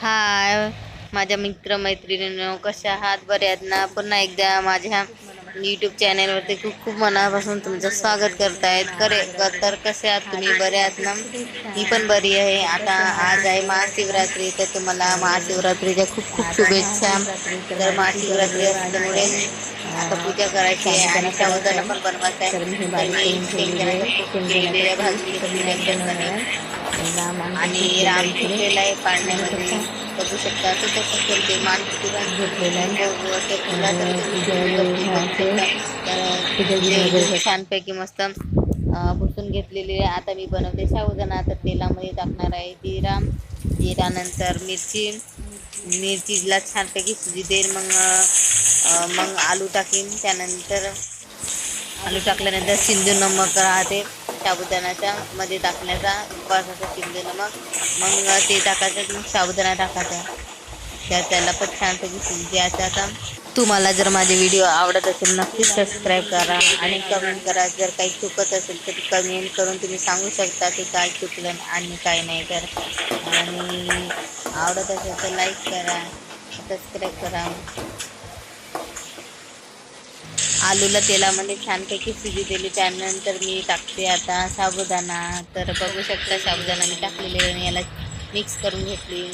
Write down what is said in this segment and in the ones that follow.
हाय. माझ्या मित्रमैत्रिणींनो कशा आहात? बरे आहेत ना? पुन्हा एकदा माझ्या यूट्यूब चॅनेलवरती खूप खूप मनापासून तुमचं स्वागत करतायत. करे तर कसे आहात तुम्ही? बरे आहात ना? मी पण बरी आहे. आता आज आहे महाशिवरात्री तर तुम्हाला महाशिवरात्रीच्या खूप खूप शुभेच्छा. तर महाशिवरात्री असल्यामुळे आता पूजा करायची आहे आणि साबुदाणा पण बनवायचं आहे. खूप भाजी आणि राम घेतलेला आहे पाळण्यामध्ये. बघू शकता तो कसं ते मान पुरा घेतलेला आहे. हो, हो, छानपैकी मस्त पुसून घेतलेली आहे. आता मी बनवते साबुदाणा. तर तेलामध्ये टाकणार आहे जिरा जिरानंतर मिरची. मिरचीला छानपैकी सुजी देईल मग मग आलू टाकीन. त्यानंतर आलू टाकल्यानंतर सिंधू नमक राहते. साबुदाण्याच्या मध्ये टाकण्याचा उपवासाचा सिंधू नमक मग ते टाकायचं मग साबुदाणा टाकायचा. त्या त्याला पण छानपैकी शिजायचं आता तुम्हाला जर माझे व्हिडिओ आवडत असेल नक्कीच सबस्क्राईब करा आणि कमेंट करा. जर काही चुकत असेल तर कमेंट करून तुम्ही सांगू शकता की काय चुकलं आणि काय नाही तर. आणि आवडत असेल तर लाईक करा सबस्क्राईब करा. आलूला तेलामध्ये छानपैकी शिजी दिली. त्यानंतर मी टाकते आता साबुदाणा. तर बघू शकता साबुदाणा मी टाकलेले आणि याला मिक्स करून घेतली.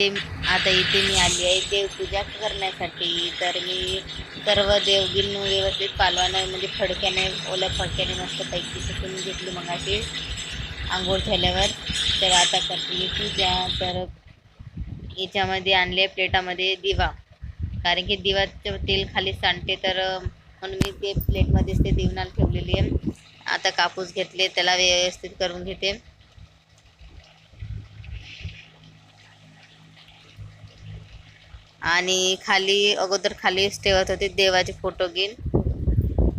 ते- आता इथे मी आली आहे देवपूजा करण्यासाठी. तर मी सर्व देवगिन व्यवस्थित पालवानं म्हणजे फडक्याने ओल्या फडक्याने मस्त पैकी सुकून घेतली मग अशी आंघोळ झाल्यावर. तर आता करते मी पूजा. तर याच्यामध्ये आणले प्लेटामध्ये दिवा. कारण की दिवाचं तेल खाली सांडते तर म्हणून मी ते प्लेटमध्येच ते दिवनाला ठेवलेली आहे. आता कापूस घेतले त्याला व्यवस्थित करून घेते. आणि खाली अगोदर खालीच ठेवत होते देवाचे फोटो घेऊन.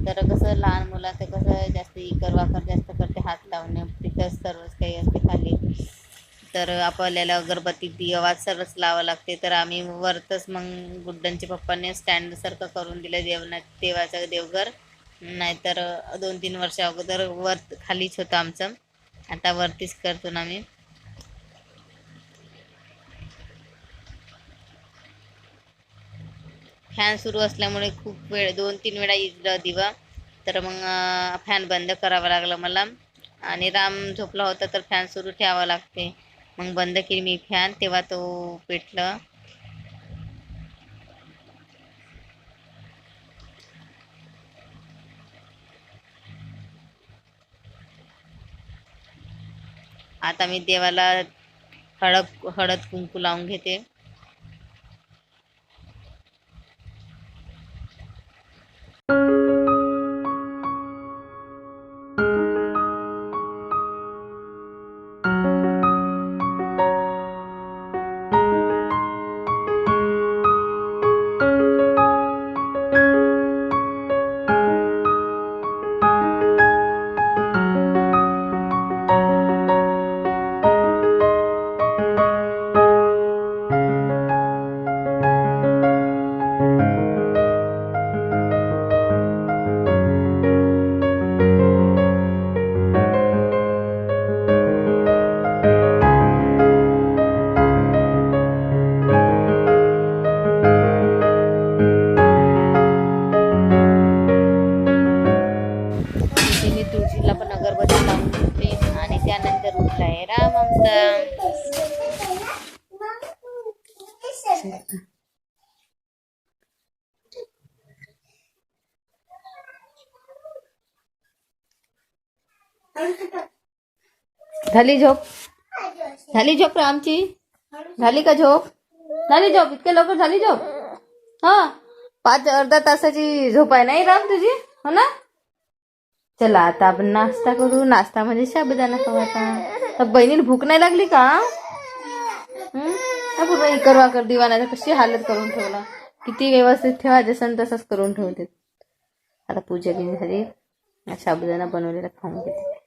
तर कसं लहान मुलाचं कसं जास्त इकर वाकर जास्त करते हात लावणे तिथंच सर्वच काही असते खाली. तर आपल्याला अगरबत्ती दिवा सर्वच लावा लागते. तर आम्ही वरतच मग गुड्डनच्या पप्पाने स्टँडसारखं करून दिलं देवना देवाचं देवघर. नाहीतर दोन तीन वर्ष अगोदर वर खालीच होतं आमचं. आता वरतीच करतो ना आम्ही. फॅन सुरू असल्यामुळे खूप वेळ दोन तीन वेळा इजलं दिवा. तर मग फॅन बंद करावा लागला मला. आणि राम झोपला होता तर फॅन सुरू ठेवावा लागते. मग बंद केली मी फॅन तेव्हा तो पेटलं. आता मी देवाला हळद हळद कुंकू लावून घेते. इथे उठलाय राम आमचा झाली झोप। झाली झोप रे आमची। झाली का झोप? झाली झोप, इतके लवकर झाली झोप? हा, पाच अर्धा तासाची झोप आहे नाही राम तुझी? हो ना? चला आता आपण नाश्ता करू. नाश्ता म्हणजे साबुदाणा खाऊ आता. तर बहिणीला भूक नाही लागली का? हं? हा पूर्ण इकर वाकर दिवाणाचा कशी हालत करून ठेवला. किती व्यवस्थित ठेवा जसं तसंच करून ठेवते आता पूजा घेण्यासाठी शाबुदाना साबुदाणा बनवलेला खाऊन घेते.